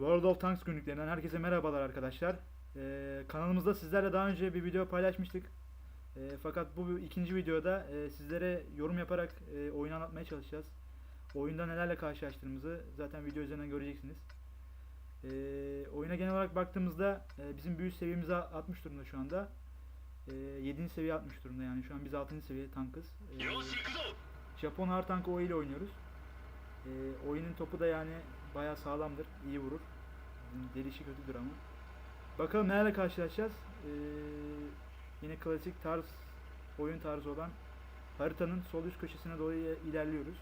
World of Tanks günlüklerinden herkese merhabalar arkadaşlar. Ee, kanalımızda sizlerle daha önce bir video paylaşmıştık. Ee, fakat bu ikinci videoda e, sizlere yorum yaparak e, oyunu anlatmaya çalışacağız. Oyunda nelerle karşılaştığımızı zaten video üzerinden göreceksiniz. Ee, oyuna genel olarak baktığımızda e, bizim büyük seviyemiz 60 durumda şu anda. Ee, e, 7. seviye 60 durumda yani şu an biz 6. seviye tankız. E, Japon hard tankı O ile oynuyoruz. E, oyunun topu da yani bayağı sağlamdır, iyi vurur. Delişi kötüdür ama. Bakalım nelerle karşılaşacağız. Ee, yine klasik tarz, oyun tarzı olan haritanın sol üst köşesine doğru ilerliyoruz.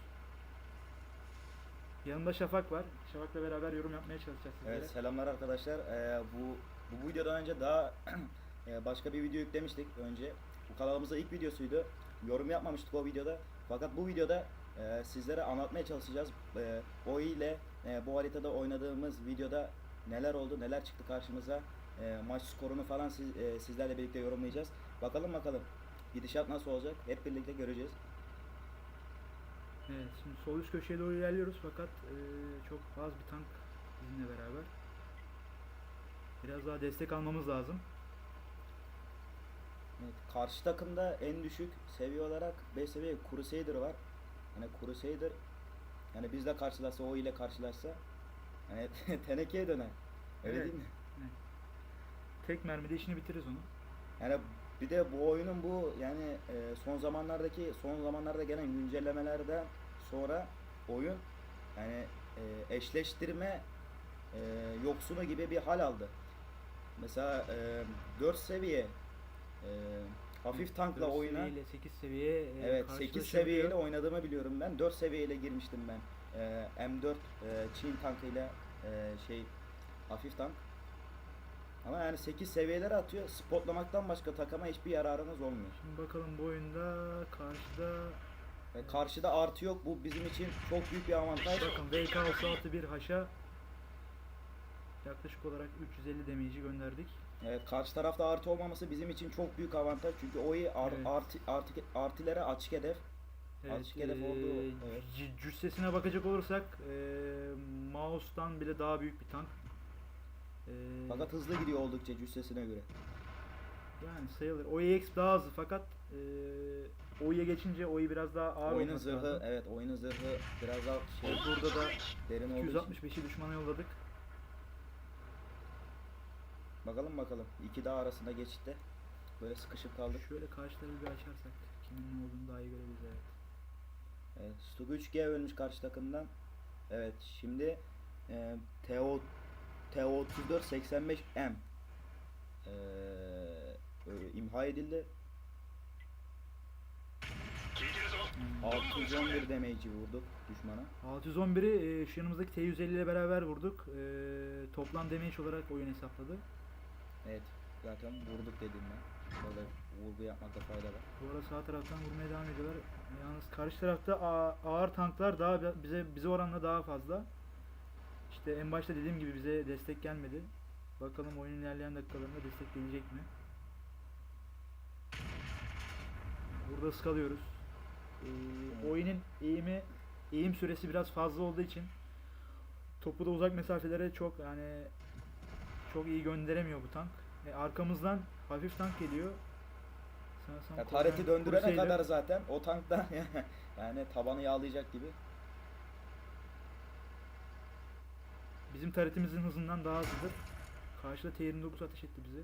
Yanımda Şafak var. Şafak'la beraber yorum yapmaya çalışacağız sizlere. Evet selamlar arkadaşlar. Ee, bu bu videodan önce daha e, başka bir video yüklemiştik önce. Bu kanalımızda ilk videosuydu. Yorum yapmamıştık o videoda. Fakat bu videoda e, sizlere anlatmaya çalışacağız. E, o ile e, bu haritada oynadığımız videoda neler oldu, neler çıktı karşımıza. E, maç skorunu falan siz, e, sizlerle birlikte yorumlayacağız. Bakalım bakalım gidişat nasıl olacak? Hep birlikte göreceğiz. Evet, şimdi sol üst köşeye doğru ilerliyoruz fakat e, çok az bir tank bizimle beraber. Biraz daha destek almamız lazım. Evet, karşı takımda en düşük seviye olarak 5 seviye Crusader var. Hani Crusader yani bizle karşılaşsa o ile karşılaşsa hani tenekeye döner. Öyle Evet. değil mi? Tek mermide işini bitiririz onu. Yani bir de bu oyunun bu yani e, son zamanlardaki son zamanlarda gelen güncellemelerden sonra oyun yani e, eşleştirme e, yoksunu gibi bir hal aldı. Mesela e, 4 seviye e, hafif tankla Dört oyuna seviye ile 8 seviye e, Evet 8 karşılaşabiliyor. seviyeyle oynadığımı biliyorum ben. 4 seviyeyle girmiştim ben. Ee, M4 e, Çin tankıyla e, şey hafif tank. Ama yani 8 seviyeler atıyor. Spotlamaktan başka takıma hiçbir yararınız olmuyor. Şimdi bakalım bu oyunda karşıda Ve karşıda artı yok. Bu bizim için çok büyük bir avantaj. bakın VK661 haşa yaklaşık olarak 350 damage'i gönderdik. Evet karşı tarafta artı olmaması bizim için çok büyük avantaj. Çünkü oyu ar, Evet. artı, artı, artilere açık hedef. Evet, Açık hedef olduğu- e, evet. cüssesine bakacak olursak e, Mouse'dan bile daha büyük bir tank. E, Fakat hızlı gidiyor oldukça cüssesine göre. yani sayılır. OEX daha hızlı fakat e, OE'ye geçince OE biraz daha ağır oyunun zırhı lazım. evet oyunun zırhı biraz daha şey Burada da derin olduğu için. 265'i düşmana yolladık. Bakalım bakalım. İki dağ arasında geçitte. Böyle sıkışıp kaldık. Şöyle karşıları bir açarsak kimin ne olduğunu daha iyi görebiliriz evet. Evet, Stugu 3G ölmüş karşı takımdan. Evet şimdi e, TO TO3485M e, imha edildi. 611 hmm. demeyici vurduk düşmana. 611'i e, şu yanımızdaki T150 ile beraber vurduk. E, toplam damage olarak oyun hesapladı. Evet, zaten vurduk dedim ben. Burada vurgu yapmakta fayda var. Bu arada sağ taraftan vurmaya devam ediyorlar. Yalnız karşı tarafta ağır tanklar daha bi- bize bize oranla daha fazla. İşte en başta dediğim gibi bize destek gelmedi. Bakalım oyunun ilerleyen dakikalarında destek gelecek mi? Burada ıskalıyoruz. Ee, oyunun eğimi eğim süresi biraz fazla olduğu için topu da uzak mesafelere çok yani çok iyi gönderemiyor bu tank. E, arkamızdan hafif tank geliyor. Sanırsam Ya, Crusader- tareti döndürene Crusader- kadar zaten o tankta yani tabanı yağlayacak gibi. Bizim taretimizin hızından daha hızlıdır. Karşıda T29 ateş etti bize.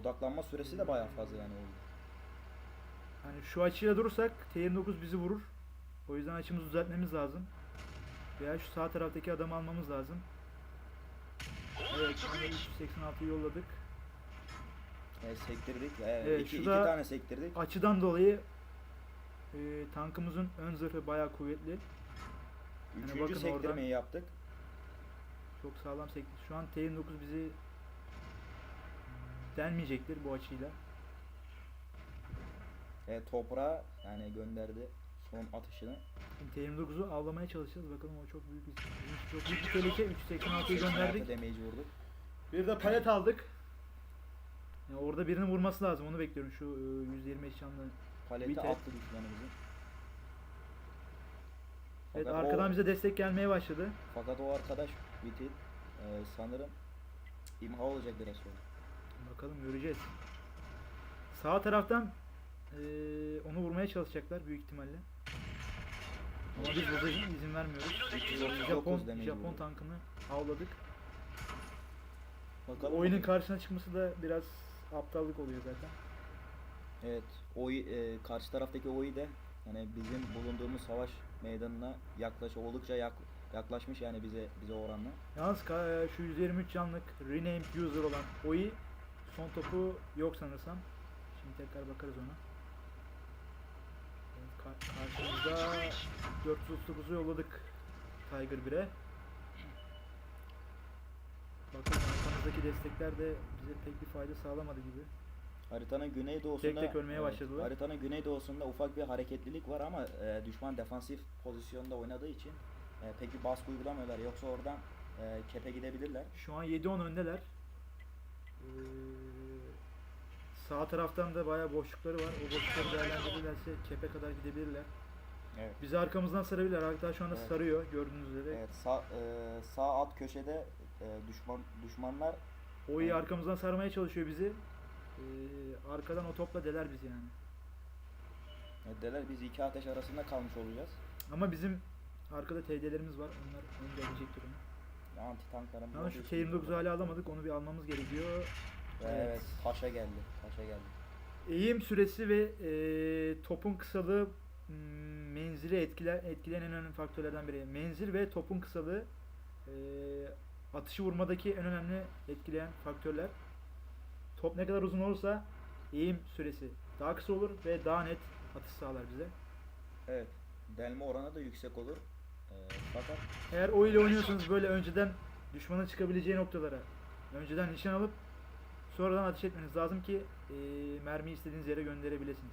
Odaklanma süresi de bayağı fazla yani oldu. Yani şu açıyla durursak T29 bizi vurur. O yüzden açımızı düzeltmemiz lazım. Veya şu sağ taraftaki adamı almamız lazım. 砲 Evet, 撃 şu anda 386'yı yolladık. Evet, sektirdik. Evet, Evet, iki, iki tane sektirdik. Açıdan dolayı e, tankımızın ön zırhı bayağı kuvvetli. Üçüncü bakın sektirmeyi oradan- yaptık. Çok sağlam sekti. Şu an T29 bizi denmeyecektir bu açıyla. Evet, toprağa yani gönderdi son atışını. Şimdi T29'u avlamaya çalışacağız. Bakalım o çok büyük bir, çok büyük bir tehlike. 386'yı gönderdik. Damage'i vurduk. Bir de palet aldık. Ya orada birinin vurması lazım. Onu bekliyorum şu e, 125 canlı. Paleti Bitti. attı düşmanımızın. Evet Fakat arkadan o, bize destek gelmeye başladı. Fakat o arkadaş bitti. e, sanırım imha olacak biraz sonra. Bakalım göreceğiz. Sağ taraftan eee, onu vurmaya çalışacaklar büyük ihtimalle. Biz burada izin vermiyoruz. Japon, Japon tankını avladık. Bakalım. Oyunun karşısına çıkması da biraz aptallık oluyor zaten. Evet, oy e, karşı taraftaki oyu da yani bizim bulunduğumuz savaş meydanına yaklaş oldukça yak, yaklaşmış yani bize bize oranla. Yalnız ka- şu 123 canlık renamed user olan Oi son topu yok sanırsam. Şimdi tekrar bakarız ona. Evet, ka- karşımızda 439'u yolladık Tiger 1'e. Bakalım arkamızdaki destekler de bize pek bir fayda sağlamadı gibi. Haritanın güneydoğusunda Tek tek ölmeye başladılar. Haritanın güneydoğusunda ufak bir hareketlilik var ama e, düşman defansif pozisyonda oynadığı için e, pek bir baskı uygulamıyorlar. Yoksa oradan e, kepe gidebilirler. Şu an 7-10 öndeler. Ee, sağ taraftan da bayağı boşlukları var. O boşlukları değerlendirirlerse kepe kadar gidebilirler. Evet. Bizi arkamızdan sarabilirler. Hatta şu anda Evet. sarıyor gördüğünüz üzere. Evet, sağ e, sağ alt köşede e, düşman düşmanlar O iyi arkamızdan sarmaya çalışıyor bizi. Ee, arkadan o topla deler bizi yani. e, deler biz iki ateş arasında kalmış olacağız. Ama bizim arkada TD'lerimiz var. Onlar önde gelecek durum. Anti tanklarımız Ama şu için- T-29'u hala alamadık. Onu bir almamız gerekiyor. Ve Evet. evet. taşa geldi. Taşa geldi. Eğim süresi ve e, topun kısalığı m, menzili etkiler, etkileyen en önemli faktörlerden biri. Menzil ve topun kısalığı e, atışı vurmadaki en önemli etkileyen faktörler. Top ne kadar uzun olursa eğim süresi daha kısa olur ve daha net atış sağlar bize. Evet. Delme oranı da yüksek olur. E, fakat Eğer o ile oynuyorsanız böyle önceden düşmanın çıkabileceği noktalara önceden nişan alıp sonradan ateş etmeniz lazım ki e, mermiyi istediğiniz yere gönderebilirsiniz.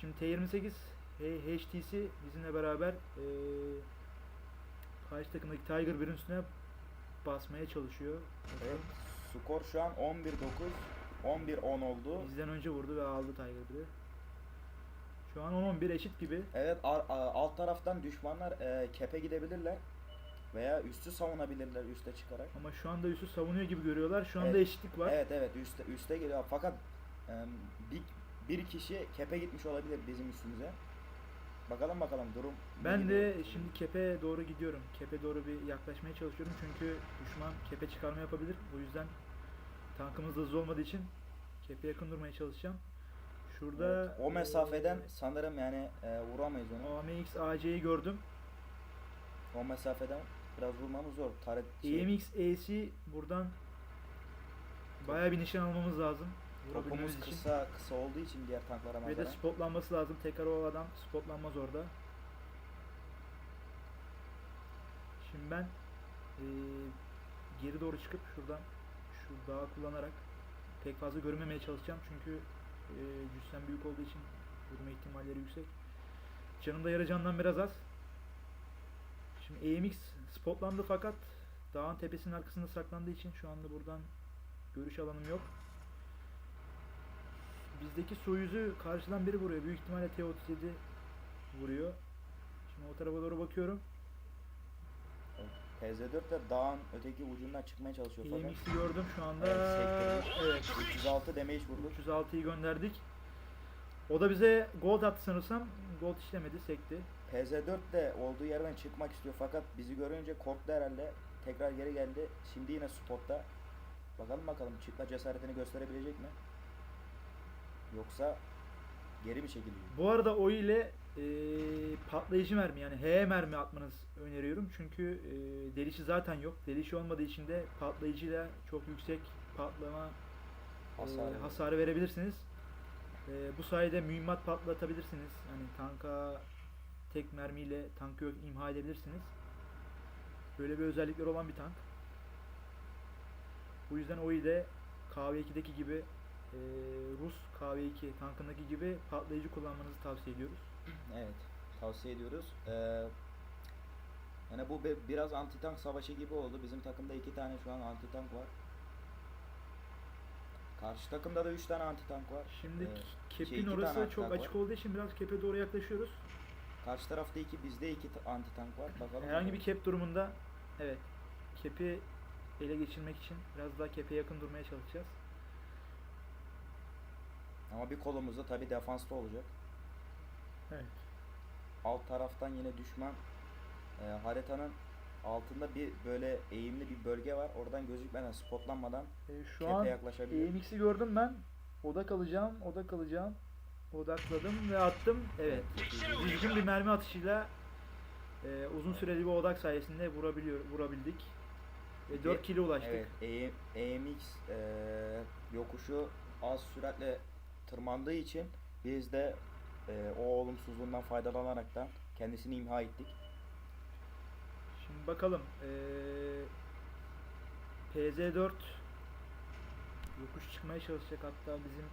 Şimdi T28 H- HTC bizimle beraber e, karşı takımdaki Tiger 1'in üstüne basmaya çalışıyor. evet, skor şu an 11-9 11-10 oldu. Bizden önce vurdu ve aldı Tiger 1'i. Şu an 10-11 eşit gibi. Evet alt taraftan düşmanlar e, kepe gidebilirler. Veya üstü savunabilirler üste çıkarak. Ama şu anda üstü savunuyor gibi görüyorlar. Şu anda Evet. eşitlik var. Evet evet üste, üste geliyor. Fakat e, bir, bir kişi kepe gitmiş olabilir bizim üstümüze. Bakalım bakalım durum. Ben de şimdi kepe doğru gidiyorum. Kepe doğru bir yaklaşmaya çalışıyorum çünkü düşman kepe çıkarma yapabilir. Bu yüzden tankımız hızlı olmadığı için kepe yakın durmaya çalışacağım. Şurada Evet, o mesafeden eee, sanırım yani e, vuramayız onu. AMX AC'yi gördüm. O mesafeden biraz vurmamız zor. Taret şey, EMX AC buradan bayağı bir nişan almamız lazım. Vurabilmemiz topumuz için. kısa kısa olduğu için diğer tanklara Ve de nazaran. spotlanması lazım. Tekrar o adam spotlanmaz orada. Şimdi ben eee, geri doğru çıkıp şuradan şu dağı kullanarak pek fazla görünmemeye çalışacağım. Çünkü eee cüssem büyük olduğu için vurma ihtimalleri yüksek. Canım da yarı candan biraz az. Şimdi AMX spotlandı fakat dağın tepesinin arkasında saklandığı için şu anda buradan görüş alanım yok. Bizdeki Soyuz'u karşıdan biri vuruyor. Büyük ihtimalle T-37 vuruyor. Şimdi o tarafa doğru bakıyorum. PZ4 de dağın öteki ucundan çıkmaya çalışıyor fakat. EMX'i gördüm şu anda. Evet. Evet. 306 damage vurdu. 306'yı gönderdik. O da bize gold attı sanırsam. Gold işlemedi, sekti. PZ4 de olduğu yerden çıkmak istiyor fakat bizi görünce korktu herhalde. Tekrar geri geldi. Şimdi yine spotta. Bakalım bakalım çıkma cesaretini gösterebilecek mi? Yoksa geri mi çekiliyor? Bu arada o ile e, patlayıcı mermi yani HE mermi atmanız öneriyorum. Çünkü e, delişi zaten yok. Delişi olmadığı için de patlayıcıyla çok yüksek patlama e, Hasar. hasarı verebilirsiniz. E, bu sayede mühimmat patlatabilirsiniz. Yani tanka tek mermiyle tankı imha edebilirsiniz. Böyle bir özellikleri olan bir tank. Bu yüzden o ile KV2'deki gibi e, Rus KV2 tankındaki gibi patlayıcı kullanmanızı tavsiye ediyoruz. Evet. Tavsiye ediyoruz. Ee, yani bu be- biraz anti tank savaşı gibi oldu. Bizim takımda iki tane şu an anti tank var. Karşı takımda da üç tane anti tank var. Şimdi Ee, kepin şey, orası çok açık var. olduğu için biraz kepe doğru yaklaşıyoruz. Karşı tarafta iki, bizde iki anti tank var. Bakalım. Herhangi bir kep durumunda evet kepi ele geçirmek için biraz daha kepe yakın durmaya çalışacağız. Ama bir kolumuzda tabi defansta olacak. Evet. Alt taraftan yine düşman e, haritanın altında bir böyle eğimli bir bölge var. Oradan gözükmeden spotlanmadan E, şu an yaklaşabilir. EMX'i gördüm ben. Odak alacağım, odak alacağım. Odakladım ve attım. Evet. Düzgün bir mermi atışıyla e, uzun süreli bir odak sayesinde vurabiliyor, vurabildik. Ve 4 kilo ulaştık. Evet, EM, EMX e, yokuşu az süratle tırmandığı için biz de e, o olumsuzluğundan faydalanaraktan kendisini imha ettik. Şimdi bakalım. eee PZ4 yokuş çıkmaya çalışacak hatta bizim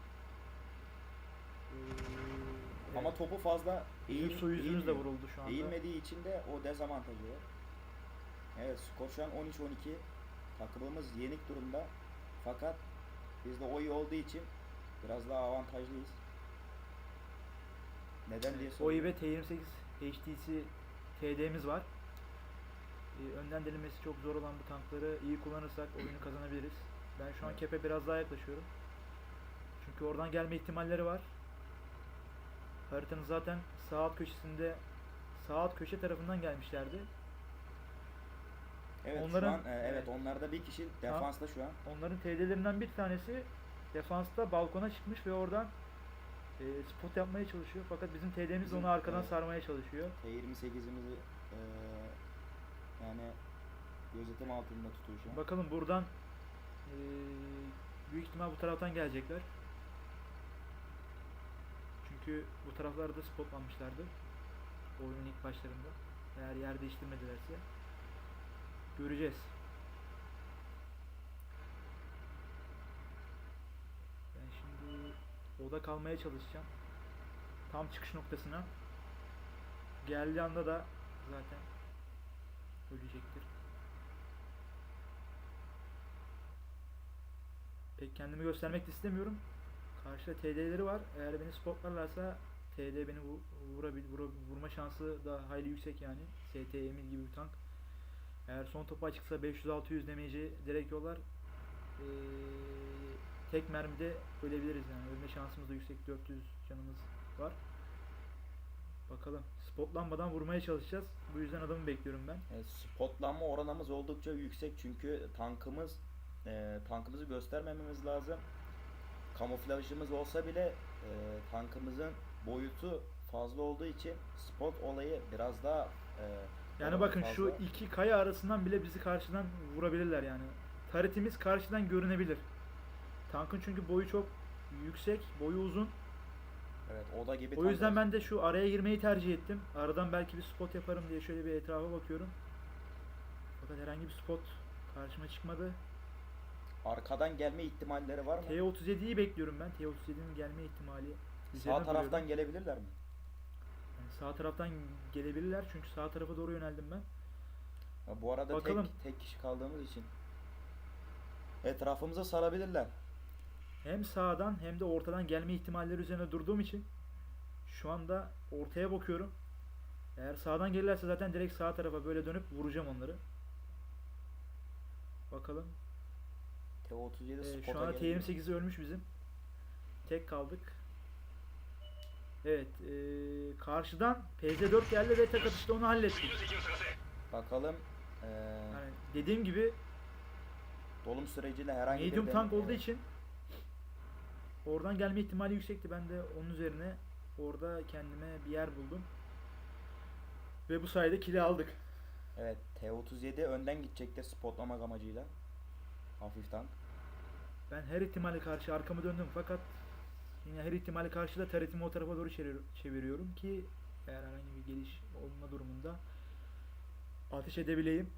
Ama evet, topu fazla eğil, su yüzümüz de vuruldu şu anda. Eğilmediği için de o dezavantajı var. Evet skor şu an 13-12. Takımımız yenik durumda. Fakat biz de o iyi olduğu için biraz daha avantajlıyız. Neden diye soruyorum. ve T28 HTC TD'miz var. Eee, önden delinmesi çok zor olan bu tankları iyi kullanırsak oyunu kazanabiliriz. Ben şu an kepe biraz daha yaklaşıyorum. Çünkü oradan gelme ihtimalleri var. Haritanın zaten sağ alt köşesinde sağ alt köşe tarafından gelmişlerdi. Evet Onların- şu an e, evet onlarda bir kişi defansta şu an. Onların TD'lerinden bir tanesi defansta balkona çıkmış ve oradan e, spot yapmaya çalışıyor. Fakat bizim TD'miz Bizim, onu arkadan evet. sarmaya çalışıyor. T28'imizi e, yani gözetim altında tutuyor şu an. Bakalım buradan e, büyük ihtimal bu taraftan gelecekler. Çünkü bu taraflarda spotlanmışlardı. Oyunun ilk başlarında. Eğer yer değiştirmedilerse göreceğiz. Ben şimdi oda kalmaya çalışacağım. Tam çıkış noktasına. Geldiği anda da zaten ölecektir. Pek kendimi göstermek de istemiyorum. Karşıda TD'leri var. Eğer beni spotlarlarsa TD beni vu- vurabil, vura- vurma şansı da hayli yüksek yani. ST Emil gibi bir tank. Eğer son topu açıksa 500-600 demeci direkt yollar. Ee, tek mermide ölebiliriz yani. Ölme şansımız da yüksek. 400 canımız var. Bakalım. Spotlanmadan vurmaya çalışacağız. Bu yüzden adamı bekliyorum ben. E, spotlanma oranımız oldukça yüksek çünkü tankımız e, tankımızı göstermememiz lazım. Kamuflajımız olsa bile e, tankımızın boyutu fazla olduğu için spot olayı biraz daha e, Yani oranı bakın şu fazla. iki kaya arasından bile bizi karşıdan vurabilirler yani. Taretimiz karşıdan görünebilir. Tankın çünkü boyu çok yüksek, boyu uzun. evet oda gibi O yüzden ben de şu araya girmeyi tercih ettim. Aradan belki bir spot yaparım diye şöyle bir etrafa bakıyorum. Fakat herhangi bir spot karşıma çıkmadı. Arkadan gelme ihtimalleri var mı? T37'yi bekliyorum ben. T37'nin gelme ihtimali. Sağ taraftan duruyorum. gelebilirler mi? Yani sağ taraftan gelebilirler çünkü sağ tarafa doğru yöneldim ben. Ya bu arada Bakalım. tek tek kişi kaldığımız için etrafımıza sarabilirler. Hem sağdan hem de ortadan gelme ihtimalleri üzerine durduğum için şu anda ortaya bakıyorum. Eğer sağdan gelirlerse zaten direkt sağ tarafa böyle dönüp vuracağım onları. Bakalım. T37 ee, Şu an T28'i ölmüş bizim. Tek kaldık. Evet. E, karşıdan PC4 geldi ve tek atışta onu hallettik. Bakalım. E, yani dediğim gibi dolum süreciyle herhangi medium bir... Medium tank olduğu için oradan gelme ihtimali yüksekti. Ben de onun üzerine orada kendime bir yer buldum. Ve bu sayede kili aldık. Evet T37 önden gitecekti spotlamak amacıyla. Hafif tank. Ben her ihtimale karşı arkamı döndüm fakat yine her ihtimale karşı da taretimi o tarafa doğru çevir- çeviriyorum ki eğer herhangi bir geliş olma durumunda ateş edebileyim.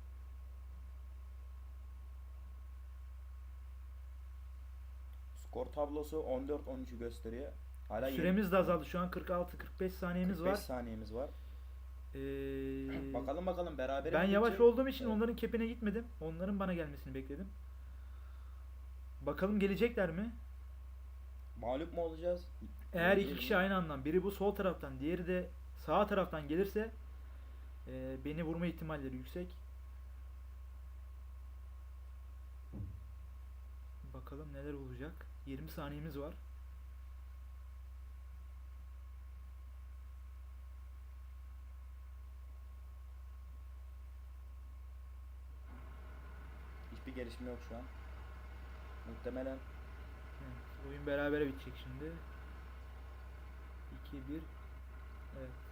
Skor tablosu 14-13'ü gösteriyor. Hala Süremiz de azaldı. Şu an 46-45 saniyemiz 45 var. saniyemiz var. Ee, Bakalım bakalım beraber ben yavaş olduğum için Evet. onların kepine gitmedim. Onların bana gelmesini bekledim. Bakalım gelecekler mi? Mağlup mu olacağız? Eğer iki kişi aynı andan, biri bu sol taraftan, diğeri de sağ taraftan gelirse e, beni vurma ihtimalleri yüksek. Bakalım neler olacak. 20 saniyemiz var. Hiçbir gelişme yok şu an. Muhtemelen Evet, oyun berabere bitecek şimdi. 2-1. Evet.